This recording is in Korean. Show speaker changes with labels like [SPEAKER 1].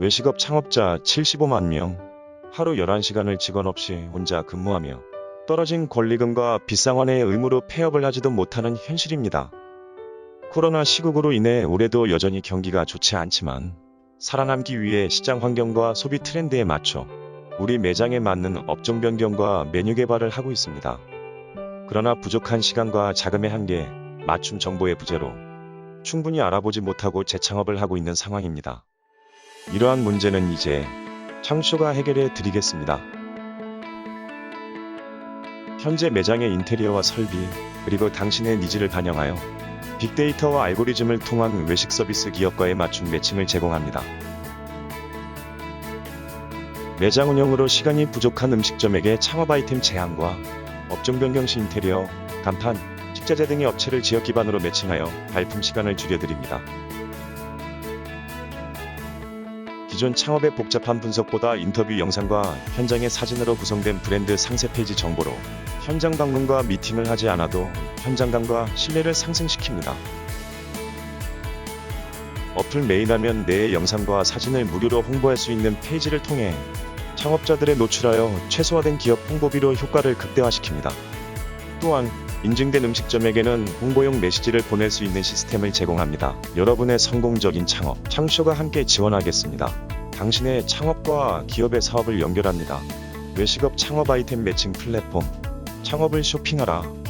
[SPEAKER 1] 외식업 창업자 75만 명. 하루 11시간을 직원 없이 혼자 근무하며 떨어진 권리금과 빗상환의 의무로 폐업을 하지도 못하는 현실입니다. 코로나 시국으로 인해 올해도 여전히 경기가 좋지 않지만 살아남기 위해 시장 환경과 소비 트렌드에 맞춰 우리 매장에 맞는 업종 변경과 메뉴 개발을 하고 있습니다. 그러나 부족한 시간과 자금의 한계, 맞춤 정보의 부재로 충분히 알아보지 못하고 재창업을 하고 있는 상황입니다. 이러한 문제는 이제 창쇼가 해결해 드리겠습니다. 현재 매장의 인테리어와 설비, 그리고 당신의 니즈를 반영하여 빅데이터와 알고리즘을 통한 외식 서비스 기업과의 맞춤 매칭을 제공합니다. 매장 운영으로 시간이 부족한 음식점에게 창업 아이템 제안과 업종 변경 시 인테리어, 간판, 식자재 등의 업체를 지역 기반으로 매칭하여 발품 시간을 줄여드립니다. 기존 창업의 복잡한 분석보다 인터뷰 영상과 현장의 사진으로 구성된 브랜드 상세 페이지 정보로 현장 방문과 미팅을 하지 않아도 현장감과 신뢰를 상승시킵니다. 어플 메인하면 내의 영상과 사진을 무료로 홍보할 수 있는 페이지를 통해 창업자들에 노출하여 최소화된 기업 홍보비로 효과를 극대화시킵니다. 또한 인증된 음식점에게는 홍보용 메시지를 보낼 수 있는 시스템을 제공합니다. 여러분의 성공적인 창업, 창쇼가 함께 지원하겠습니다. 당신의 창업과 기업의 사업을 연결합니다. 외식업 창업 아이템 매칭 플랫폼, 창업을 쇼핑하라.